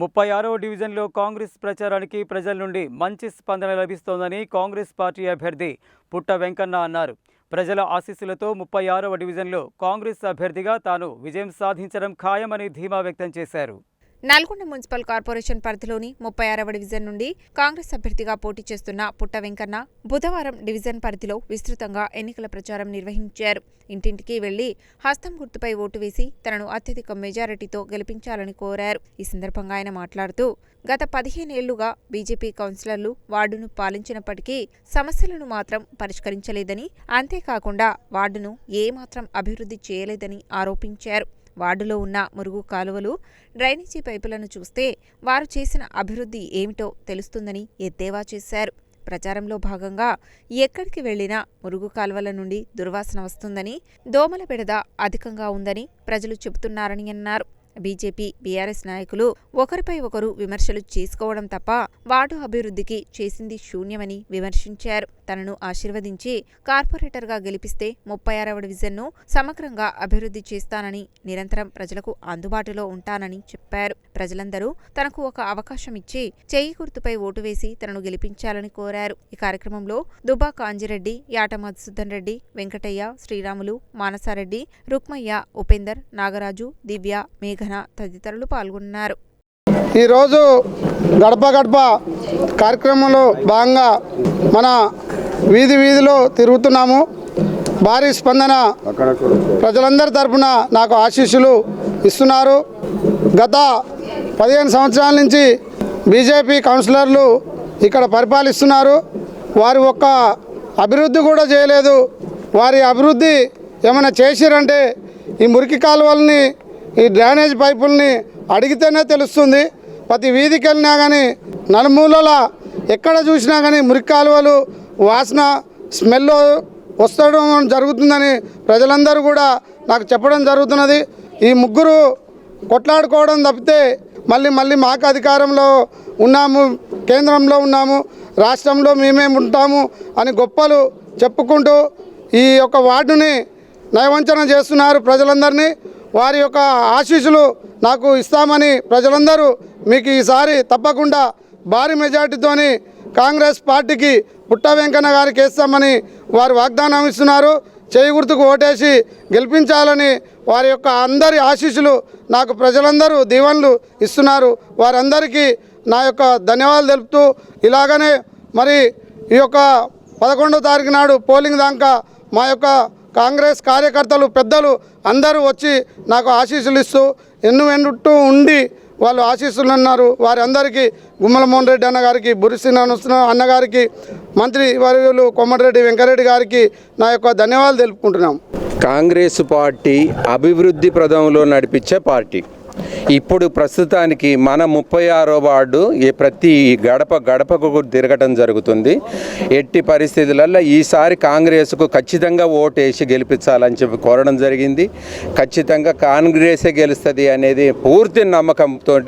ముప్పై ఆరవ డివిజన్లో కాంగ్రెస్ ప్రచారానికి ప్రజల నుండి మంచి స్పందన లభిస్తోందని కాంగ్రెస్ పార్టీ అభ్యర్థి పుట్ట వెంకన్న అన్నారు. ప్రజల ఆశీస్సులతో ముప్పై ఆరవ డివిజన్లో కాంగ్రెస్ అభ్యర్థిగా తాను విజయం సాధించడం ఖాయమని ధీమా వ్యక్తం చేశారు. నల్గొండ మున్సిపల్ కార్పొరేషన్ పరిధిలోని ముప్పై ఆరవ డివిజన్ నుండి కాంగ్రెస్ అభ్యర్థిగా పోటీ చేస్తున్న పుట్ట వెంకన్న బుధవారం డివిజన్ పరిధిలో విస్తృతంగా ఎన్నికల ప్రచారం నిర్వహించారు. ఇంటింటికి వెళ్ళి హస్తం గుర్తుపై ఓటు వేసి తనను అత్యధిక మెజారిటీతో గెలిపించాలని కోరారు. ఈ సందర్భంగా ఆయన మాట్లాడుతూ గత పదిహేనేళ్ళుగా బీజేపీ కౌన్సిలర్లు వార్డును పాలించినప్పటికీ సమస్యలను మాత్రం పరిష్కరించలేదని అంతేకాకుండా వార్డును ఏమాత్రం అభివృద్ధి చేయలేదని ఆరోపించారు. వార్డులో ఉన్న మురుగు కాలువలు డ్రైనేజీ పైపులను చూస్తే వారు చేసిన అభివృద్ధి ఏమిటో తెలుస్తుందని ఎద్దేవా చేశారు. ప్రచారంలో భాగంగా ఎక్కడికి వెళ్ళినా మురుగు కాలువల నుండి దుర్వాసన వస్తుందని దోమల బెడద అధికంగా ఉందని ప్రజలు చెబుతున్నారని అన్నారు. బీజేపీ బీఆర్ఎస్ నాయకులు ఒకరిపై ఒకరు విమర్శలు చేసుకోవడం తప్ప వార్డు అభివృద్ధికి చేసింది శూన్యమని విమర్శించారు. తనను ఆశీర్వదించి కార్పొరేటర్గా గెలిపిస్తే ముప్పై ఆరవ డివిజన్ను సమగ్రంగా అభివృద్ధి చేస్తానని నిరంతరం ప్రజలకు అందుబాటులో ఉంటానని చెప్పారు. ప్రజలందరూ తనకు ఒక అవకాశం ఇచ్చి చేయి గుర్తుపై ఓటు వేసి తనను గెలిపించాలని కోరారు. ఈ కార్యక్రమంలో దుబా కాంజిరెడ్డి యాట మధుసూదన్ రెడ్డి వెంకటయ్య శ్రీరాములు మానసారెడ్డి రుక్మయ్య ఉపేందర్ నాగరాజు దివ్య మేఘన తదితరులు పాల్గొన్నారు. ఈరోజు గడప గడప కార్యక్రమంలో భాగంగా మన వీధి వీధిలో తిరుగుతున్నాము. భారీ స్పందన ప్రజలందరి తరపున నాకు ఆశీస్సులు ఇస్తున్నారు. గత పదిహేను సంవత్సరాల నుంచి బీజేపీ కౌన్సిలర్లు ఇక్కడ పరిపాలిస్తున్నారు. వారి ఒక్క అభివృద్ధి కూడా చేయలేదు. వారి అభివృద్ధి ఏమైనా చేసిరంటే ఈ మురికి కాలువల్ని ఈ డ్రైనేజ్ పైపుల్ని అడిగితేనే తెలుస్తుంది. ప్రతి వీధికి వెళ్ళినా కానీ నలుమూలల ఎక్కడ చూసినా కానీ మురికి కాలువలు వాసన స్మెల్ వస్తడం జరుగుతుందని ప్రజలందరూ కూడా నాకు చెప్పడం జరుగుతున్నది. ఈ ముగ్గురు కొట్లాడుకోవడం తప్పితే మళ్ళీ మళ్ళీ మాకు అధికారంలో ఉన్నాము కేంద్రంలో ఉన్నాము రాష్ట్రంలో మేమేం ఉంటాము అని గొప్పలు చెప్పుకుంటూ ఈ యొక్క వార్డుని నయవంచన చేస్తున్నారు ప్రజలందరినీ. వారి యొక్క ఆశీస్సులు నాకు ఇస్తామని ప్రజలందరూ మీకు ఈసారి తప్పకుండా భారీ మెజార్టీతోని కాంగ్రెస్ పార్టీకి పుట్ట వెంకన్న గారికి వేస్తామని వారు వాగ్దానం ఇస్తున్నారు. చేయి గుర్తుకు ఓటేసి గెలిపించాలని వారి యొక్క అందరి ఆశీస్సులు నాకు ప్రజలందరూ దీవెనలు ఇస్తున్నారు. వారందరికీ నా యొక్క ధన్యవాదాలు తెలుపుతూ ఇలాగనే మరి ఈ యొక్క పదకొండో తారీఖు నాడు పోలింగ్ దాకా మా యొక్క కాంగ్రెస్ కార్యకర్తలు పెద్దలు అందరూ వచ్చి నాకు ఆశీస్సులు ఇస్తూ ఎన్ను వెన్నుట్టు ఉండి వాళ్ళు ఆశీస్సులు ఉన్నారు వారి అందరికీ గుమ్మల మోహన్ రెడ్డి అన్నగారికి బురిసిన అన్నగారికి మంత్రి వర్యులు కొమ్మటిరెడ్డి వెంకరెడ్డి గారికి నా యొక్క ధన్యవాదాలు తెలుపుకుంటున్నాం. కాంగ్రెస్ పార్టీ అభివృద్ధి ప్రదంలో నడిపించే పార్టీ. ఇప్పుడు ప్రస్తుతానికి మన ముప్పై ఆరో వార్డు ఈ ప్రతి గడప గడపకు తిరగటం జరుగుతుంది. ఎట్టి పరిస్థితులలో ఈసారి కాంగ్రెస్కు ఖచ్చితంగా ఓటేసి గెలిపించాలని చెప్పి కోరడం జరిగింది. ఖచ్చితంగా కాంగ్రెసే గెలుస్తుంది అనేది పూర్తి నమ్మకంతో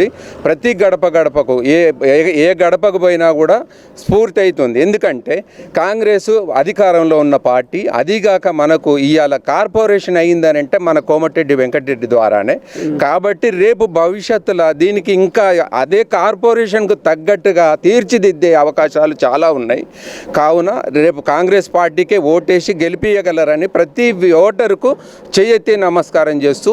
ప్రతి గడప గడపకు ఏ ఏ- ఏ గడపకు పోయినా కూడా స్ఫూర్తి అవుతుంది ఎందుకంటే కాంగ్రెస్ అధికారంలో ఉన్న పార్టీ అదిగాక మనకు ఇవాళ కార్పొరేషన్ అయిందనంటే మన కోమటిరెడ్డి వెంకటరెడ్డి ద్వారానే. కాబట్టి రేపు భవిష్యత్తులో దీనికి ఇంకా అదే కార్పొరేషన్కు తగ్గట్టుగా తీర్చిదిద్దే అవకాశాలు చాలా ఉన్నాయి. కావున రేపు కాంగ్రెస్ పార్టీకే ఓటేసి గెలిపించగలరని ప్రతి ఓటరుకు చేయెత్తి నమస్కారం చేస్తూ